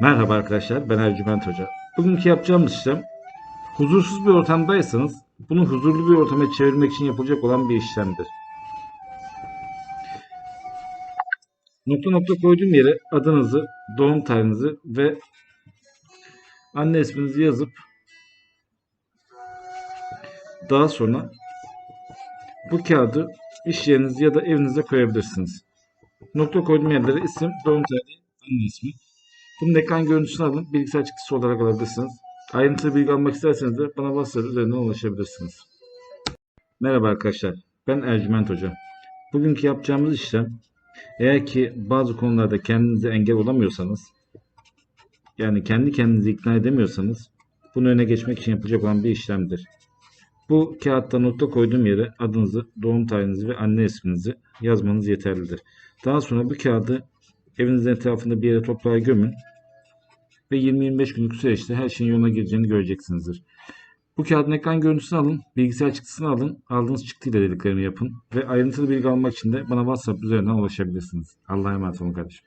Merhaba arkadaşlar, ben Ercüment Hoca. Bugünkü yapacağımız işlem, huzursuz bir ortamdaysanız bunu huzurlu bir ortama çevirmek için yapılacak olan bir işlemdir. Nokta nokta koyduğum yere adınızı, doğum tarihinizi ve anne isminizi yazıp daha sonra bu kağıdı iş yeriniz ya da evinize koyabilirsiniz. Nokta koyduğum yerlere isim, doğum tarihi, anne ismi. Bunun ekran görüntüsünü alın. Bilgisayar çıktısı olarak alabilirsiniz. Ayrıntılı bilgi almak isterseniz de bana WhatsApp üzerinden ulaşabilirsiniz. Merhaba arkadaşlar. Ben Ercüment Hoca. Bugünkü yapacağımız işlem eğer ki bazı konularda kendinize engel olamıyorsanız yani kendi kendinizi ikna edemiyorsanız bunu öne geçmek için yapılacak olan bir işlemdir. Bu kağıtta nokta koyduğum yere adınızı, doğum tarihinizi ve anne isminizi yazmanız yeterlidir. Daha sonra bu kağıdı evinizin etrafında bir yere toprağa gömün ve 20-25 günlük süreçte her şeyin yoluna gireceğini göreceksinizdir. Bu kağıdın ekran görüntüsünü alın, bilgisayar çıktısını alın, aldığınız çıktıyla dediklerimi yapın ve ayrıntılı bilgi almak için de bana WhatsApp üzerinden ulaşabilirsiniz. Allah'a emanet olun kardeşim.